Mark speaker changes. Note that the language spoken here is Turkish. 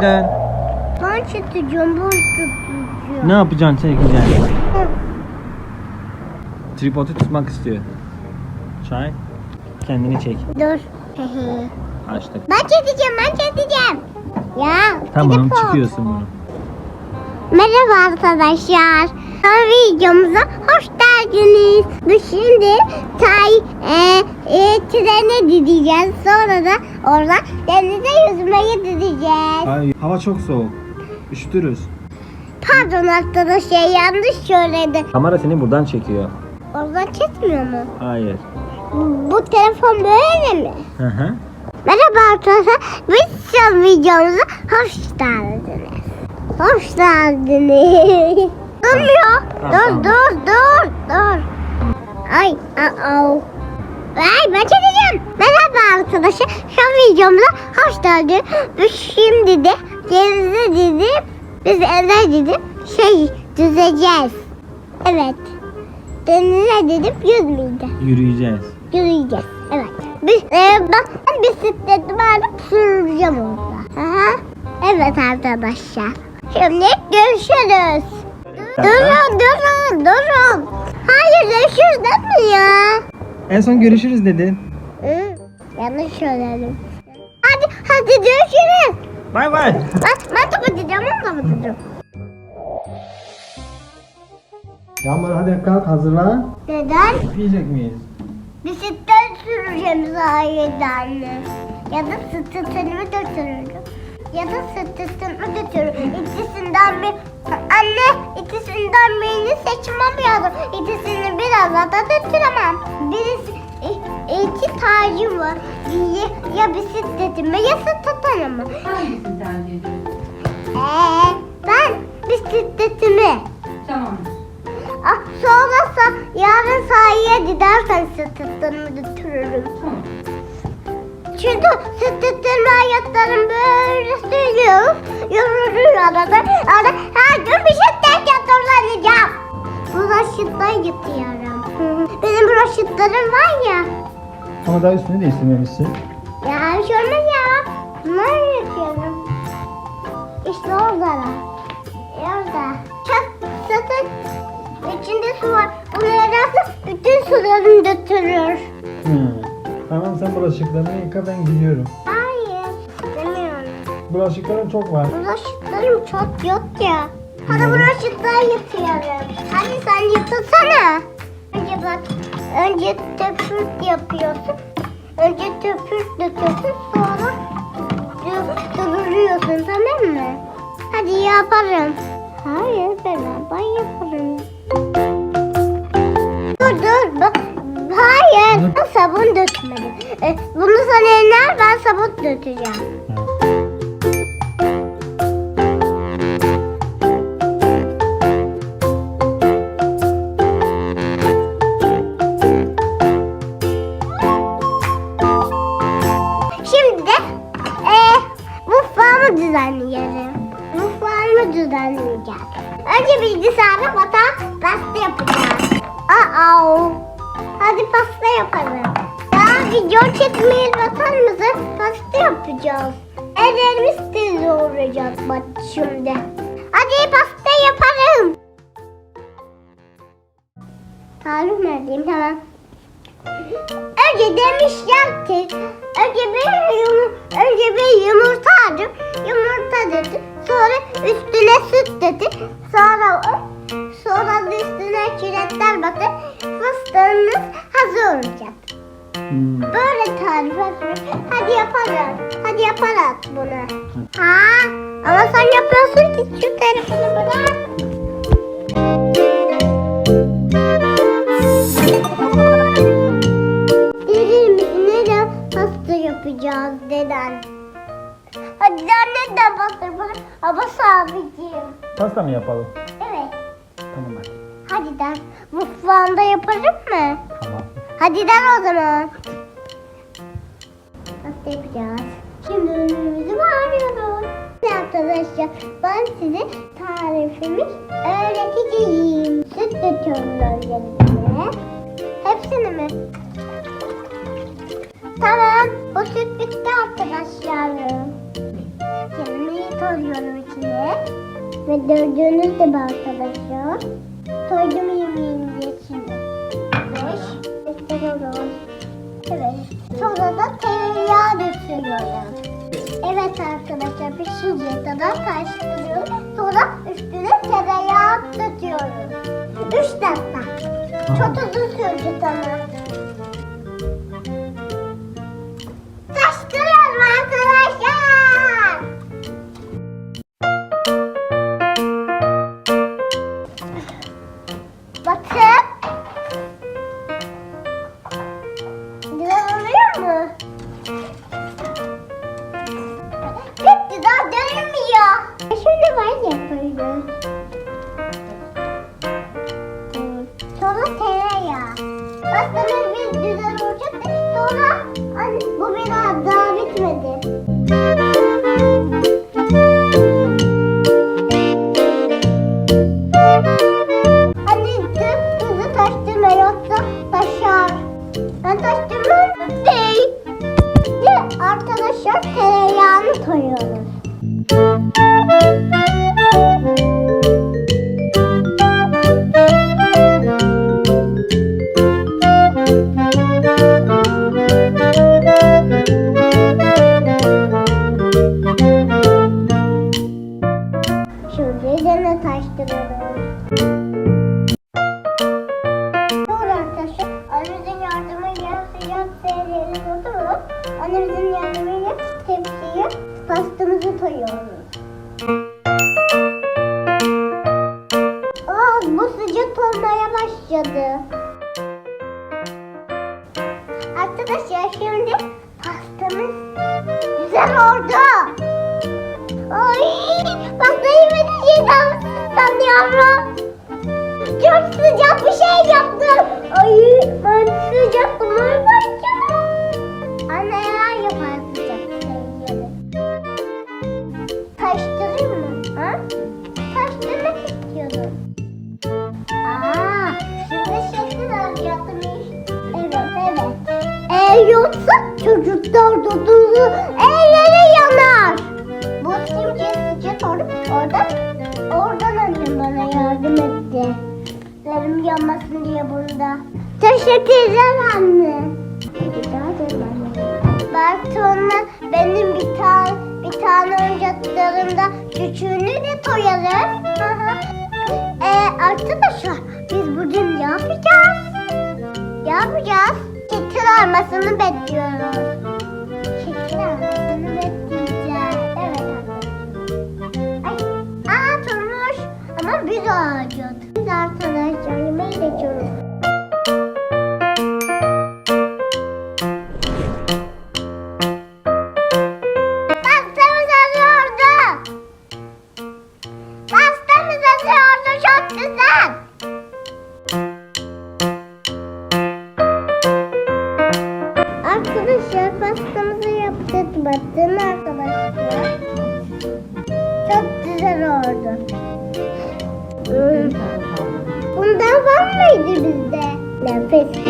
Speaker 1: Günaydın.
Speaker 2: Ben çekeceğim, ben çekeceğim.
Speaker 1: Ne yapacaksın çekeceksin? Tripodu tutmak istiyor. Çay. Kendini çek.
Speaker 2: Dur.
Speaker 1: Açtık.
Speaker 2: ben çekeceğim, ben çekeceğim. Ya.
Speaker 1: Tamam
Speaker 2: o-
Speaker 1: çıkıyorsun bunu.
Speaker 2: Merhaba arkadaşlar. Son videomuza hoş geldiniz. Biz şimdi tay, e, e, trene gideceğiz. Sonra da oradan denize yüzmeye gideceğiz.
Speaker 1: Ay, hava çok soğuk. Üşütürüz.
Speaker 2: Pardon arkadaşlar yanlış söyledi.
Speaker 1: Kamera seni buradan çekiyor.
Speaker 2: Oradan çekmiyor mu?
Speaker 1: Hayır.
Speaker 2: Bu telefon böyle mi?
Speaker 1: Hı hı.
Speaker 2: Merhaba arkadaşlar. Biz son videomuza hoş geldiniz. Hoş geldiniz. Durmuyor. Dur
Speaker 1: tamam.
Speaker 2: dur dur dur. Ay aa. Ay ben çekeceğim. Merhaba arkadaşlar. Son videomuza hoş geldiniz. Biz şimdi de denize gidip biz evden gidip şey düzeceğiz. Evet. Denize gidip yüzmeyeceğiz.
Speaker 1: Yürüyeceğiz.
Speaker 2: Yürüyeceğiz. Evet. Biz, e, ben bisikletimi alıp süreceğim orada. Aha. Evet arkadaşlar. Şimdi görüşürüz. Durun durun durun. Hayır görüşürüz değil mi ya?
Speaker 1: En son görüşürüz dedin.
Speaker 2: Hı, yanlış söyledim. Hadi hadi görüşürüz.
Speaker 1: Bay bay.
Speaker 2: Ben, ben kapatacağım onu kapatacağım.
Speaker 1: Yağmur hadi kalk hazırlan.
Speaker 2: Neden?
Speaker 1: Yiyecek miyiz?
Speaker 2: Bisiklet süreceğim sahiden. Ya da sırtımı götürürüm. Ya da sırtımı götürürüm. İkisinden bir... Anne ikisinden birini seçmem lazım. İkisini biraz da götüremem. Birisi... iki tacım var. Ya, ya bisikletimi ya sırtımı.
Speaker 3: Hangisini tercih ediyorsun?
Speaker 2: Ee, ben bisikletimi.
Speaker 3: Tamam.
Speaker 2: Ah, sonrası yarın sahaya gidersen sırtımı götürürüm.
Speaker 3: Tamam.
Speaker 2: Çünkü sütütün ayaklarım böyle sürüyor. Yoruyor arada. Arada her gün bir şey tek yatırlanacağım. Bulaşıkta yatıyorum. Benim bulaşıklarım var ya.
Speaker 1: Ama daha üstünü değiştirmemişsin.
Speaker 2: Ya bir şey olmaz ya. Bunları yatıyorum. İşte orada. Orada. Çok zaten içinde su var. Bunu yerlerse bütün sularını götürür.
Speaker 1: Hı. Tamam sen bulaşıklarını yıka ben gidiyorum.
Speaker 2: Hayır. Demiyorum.
Speaker 1: Bulaşıkların çok var.
Speaker 2: Bulaşıklarım çok yok ya. Hadi bulaşıklar yıkıyorum. Hadi sen yıkasana. Önce töpürt yapıyorsun. Önce töpürt döküyorsun sonra dö- duruyorsun tamam mı? Hadi yaparım. Hayır beraber yaparım. Dur dur bak. Hayır. Sabun dökmedim. E, bunu sana ben sabun dökeceğim. Mutfağımı düzenleyelim. Mutfağımı düzenleyeceğim. Önce bilgisayarda batan pasta yapacağız. Aa, hadi pasta yapalım. Ya video çekmeyi bakar mısın? Pasta yapacağız. Ellerimiz tez olacak bak şimdi. Hadi pasta yapalım. Tarif verdiğim tamam. Önce demişler ki önce bir yum, önce bir yumurta aldım. Yumurta dedi. Sonra üstüne süt dedi. Sonra sonra üstüne çilekler bakın. Fıstığınız hazır olacak.
Speaker 1: Hmm.
Speaker 2: Böyle tarif yapıyorum. Hadi yapalım. Hadi yaparız bunu. Ha? Ama sen yapıyorsun ki şu telefonu bırak. Yapacağız deden? Hadi neden pasta yapalım? Ama sabitciğim.
Speaker 1: Pasta mı yapalım?
Speaker 2: Evet.
Speaker 1: Tamam hadi.
Speaker 2: Hadi den. Mutfağında yaparım mı?
Speaker 1: Tamam.
Speaker 2: Hadi den o zaman. Nasıl yapacağız? Şimdi önümüzü bağırıyoruz. Arkadaşlar ben size tarifimi öğreteceğim. Süt döküyorum öncelikle. Hepsini mi? Tamam. O süt bitti arkadaşlarım. Kelimeyi koyuyorum içine. Ve gördüğünüz gibi arkadaşlar. Koydum yemeğini içine. Beş. Gösteriyoruz. Evet. Sonra da tereyağı döküyorum. Evet arkadaşlar pişinceye kadar karıştırıyorum. Sonra üstüne tereyağı döküyorum. Üç dakika. Çok uzun sürdü sana. 여 러. Çocuklar doduzu elleri yanar. Bu simge sıcak olup oradan, oradan annem bana yardım etti. Lerim yanmasın diye bunda. Teşekkür ederim anne. Rica anne. Belki sonra benim bir tane bir tane oyuncaklarımda küçüğünü de hı. Ee, arkadaşlar biz bugün ne yapacağız? Ne yapacağız? Şekil armasını bekliyoruz. face.